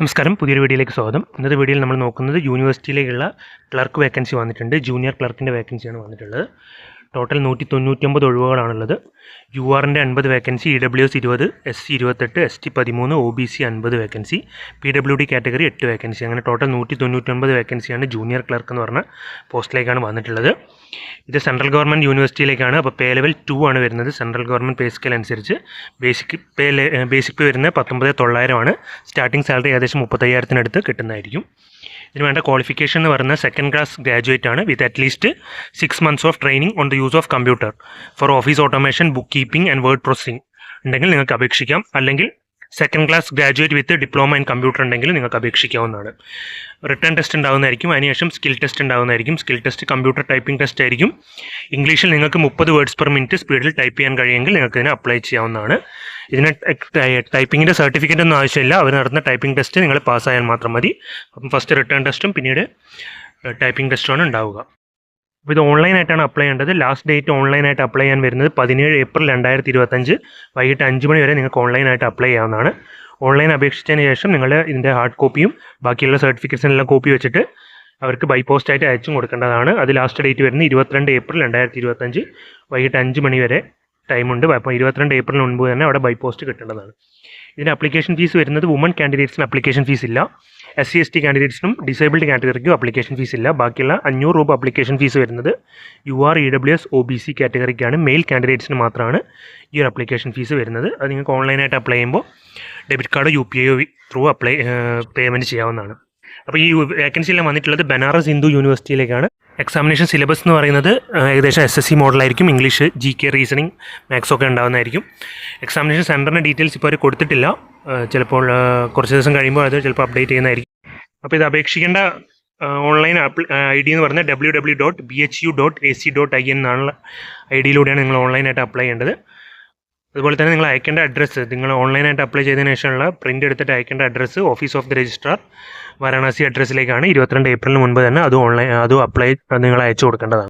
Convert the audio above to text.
നമസ്കാരം. പുതിയൊരു വീഡിയോയിലേക്ക് സ്വാഗതം. ഇന്നത്തെ വീഡിയോയിൽ നമ്മൾ നോക്കുന്നത് യൂണിവേഴ്സിറ്റിയിലേക്കുള്ള ക്ലർക്ക് വേക്കൻസി വന്നിട്ടുണ്ട്. ജൂനിയർ ക്ലർക്കിന്റെ വേക്കൻസിയാണ് വന്നിട്ടുള്ളത്. ടോട്ടൽ നൂറ്റി തൊണ്ണൂറ്റൊമ്പത് ഒഴിവുകളാണുള്ളത്. യു ആറിന്റെ അൻപത് വേക്കൻസി ഇ ഡബ്ല്യു എസ് ഇരുപത് എസ് സി ഇരുപത്തെട്ട് എസ് ടി പതിമൂന്ന് ഒ ബി സി അൻപത് vacancy P W D category എട്ട് വേക്കൻസി അങ്ങനെ ടോട്ടൽ നൂറ്റി തൊണ്ണൂറ്റൊമ്പത് വേക്കൻസിയാണ് ജൂനിയർ ക്ലർക്ക് എന്ന് പറഞ്ഞ പോസ്റ്റിലേക്കാണ് വന്നിട്ടുള്ളത്. ഇത് സെൻട്രൽ ഗവൺമെന്റ് യൂണിവേഴ്സിറ്റിയിലേക്കാണ് അപ്പോൾ പേ ലെവൽ ടു ആണ് വരുന്നത്. സെൻട്രൽ ഗവൺമെന്റ് പേ സ്കെയിൽ അനുസരിച്ച് ബേസിക് പേ ബേസിക് പേ വരുന്നത് പത്തൊമ്പത് തൊള്ളായിരമാണ് സ്റ്റാർട്ടിംഗ് സാലറി ഏകദേശം മുപ്പത്തയ്യായിരത്തിനടുത്ത് കിട്ടുന്നതായിരിക്കും. ഇതിന് വേണ്ട ക്വാളിഫിക്കേഷൻ എന്ന് പറയുന്നത് സെക്കൻഡ് ക്ലാസ് ഗ്രാജുവേറ്റ് ആണ് with at least six months of training on the use of computer for office automation book keeping and word processing ഉണ്ടെങ്കിൽ നിങ്ങൾക്ക് അപേക്ഷിക്കാം. അല്ലെങ്കിൽ second class graduate with diploma in computer ഉണ്ടെങ്കിൽ നിങ്ങൾക്ക് അപേക്ഷിക്കാവുന്നതാണ്. റിട്ടേൺ ടെസ്റ്റ് ഉണ്ടാകുന്നതായിരിക്കും അതിനുശേഷം skill test ഉണ്ടാകുന്നതായിരിക്കും skill test computer typing test ആയിരിക്കും. ഇംഗ്ലീഷിൽ നിങ്ങൾക്ക് മുപ്പത് വേർഡ്സ് പെർ മിനിറ്റ് സ്പീഡിൽ ടൈപ്പ് ചെയ്യാൻ കഴിയുമെങ്കിൽ നിങ്ങൾക്ക് ഇതിന് അപ്ലൈ ചെയ്യാവുന്നതാണ്. ഇതിന് ടൈപ്പിങ്ങിന്റെ സർട്ടിഫിക്കറ്റ് ഒന്നും ആവശ്യമില്ല. അവർ നടത്തുന്ന ടൈപ്പിംഗ് ടെസ്റ്റ് നിങ്ങൾ പാസ്സായാൽ മാത്രം മതി. അപ്പം ഫസ്റ്റ് റിട്ടേൺ ടെസ്റ്റും പിന്നീട് ടൈപ്പിംഗ് ടെസ്റ്റുമാണ് ഉണ്ടാവുക. അപ്പോൾ ഇത് ഓൺലൈനായിട്ടാണ് അപ്ലൈ ചെയ്യേണ്ടത്. ലാസ്റ്റ് ഡേറ്റ് ഓൺലൈനായിട്ട് അപ്ലൈ ചെയ്യാൻ വരുന്നത് പതിനേഴ് ഏപ്രിൽ രണ്ടായിരത്തി ഇരുപത്തഞ്ച് വൈകിട്ട് അഞ്ച് മണി വരെ നിങ്ങൾക്ക് ഓൺലൈനായിട്ട് അപ്ലൈ ചെയ്യാവുന്നതാണ്. ഓൺലൈൻ അപേക്ഷിച്ചതിന് ശേഷം നിങ്ങൾ ഇതിന്റെ ഹാർഡ് കോപ്പിയും ബാക്കിയുള്ള സർട്ടിഫിക്കറ്റ്സിനെല്ലാം കോപ്പി വെച്ചിട്ട് അവർക്ക് ബൈ പോസ്റ്റ് ആയിട്ട് അയച്ചും കൊടുക്കേണ്ടതാണ്. അത് ലാസ്റ്റ് ഡേറ്റ് വരുന്നത് ഇരുപത്തിരണ്ട് ഏപ്രിൽ രണ്ടായിരത്തി ഇരുപത്തഞ്ച് വൈകിട്ട് അഞ്ച് മണി വരെ ടൈമുണ്ട് അപ്പോൾ ഇരുപത്തിരണ്ട് ഏപ്രിൽ മുൻപ് തന്നെ അവിടെ ബൈ പോസ്റ്റ് കിട്ടേണ്ടതാണ്. ഇതിന് അപ്ലിക്കേഷൻ ഫീസ് വരുന്നത് വുമൺ കാൻഡിഡേറ്റ്സിന് അപ്ലിക്കേഷൻ ഫീസ് ഇല്ല. എസ് സി എസ് ടി കാൻഡിഡേറ്റ്സിനും ഡിസേബിൾഡ് കാറ്റഗറിക്കും അപ്ലിക്കേഷൻ ഫീസ് ഇല്ല. ബാക്കിയുള്ള അഞ്ഞൂറ് രൂപ അപ്ലിക്കേഷൻ ഫീസ് വരുന്നത് U R E W S O B C കാറ്റഗറിക്കാണ് male കാൻഡിഡേറ്റ്സിന് മാത്രമാണ് ഈ ഒരു അപ്ലിക്കേഷൻ ഫീസ് വരുന്നത്. അത് നിങ്ങൾക്ക് ഓൺലൈനായിട്ട് അപ്ലൈ ചെയ്യുമ്പോൾ debit card U P I through apply payment ചെയ്യാവുന്നതാണ്. അപ്പോൾ ഈ വേക്കൻസിയിൽ വന്നിട്ടുള്ളത് ബനാറസ് ഹിന്ദു യൂണിവേഴ്സിറ്റിയിലേക്കാണ്. എക്സാമിനേഷൻ സിലബസ് എന്ന് പറയുന്നത് ഏകദേശം S S C മോഡലായിരിക്കും English G K reasoning maths ഒക്കെ ഉണ്ടാകുന്നതായിരിക്കും എക്സാമിനേഷൻ സെന്ററിന്റെ ഡീറ്റെയിൽസ് ഇപ്പോൾ അവർ കൊടുത്തിട്ടില്ല. ചിലപ്പോൾ കുറച്ച് ദിവസം കഴിയുമ്പോൾ അത് ചിലപ്പോൾ അപ്ഡേറ്റ് ചെയ്യുന്നതായിരിക്കും. അപ്പോൾ ഇത് അപേക്ഷിക്കേണ്ട ഓൺലൈൻ ഐ ഡി എന്ന് പറഞ്ഞാൽ W W dot B H U dot A C dot I എന്നുള്ള ഐ ഡിയിലൂടെയാണ് നിങ്ങൾ ഓൺലൈനായിട്ട് അപ്ലൈ ചെയ്യേണ്ടത്. അതുപോലെ തന്നെ നിങ്ങൾ അയക്കേണ്ട അഡ്രസ്സ് നിങ്ങൾ ഓൺലൈനായിട്ട് അപ്ലൈ ചെയ്തതിന് ശേഷമുള്ള പ്രിന്റ് എടുത്തിട്ട് അയക്കേണ്ട address office of the registrar Varanasi അഡ്രസ്സിലേക്കാണ് ഇരുപത്തിരണ്ട് ഏപ്രിലിന് മുൻപ് തന്നെ അതും ഓൺലൈൻ അതും അപ്ലൈ നിങ്ങൾ അയച്ചു കൊടുക്കേണ്ടതാണ്.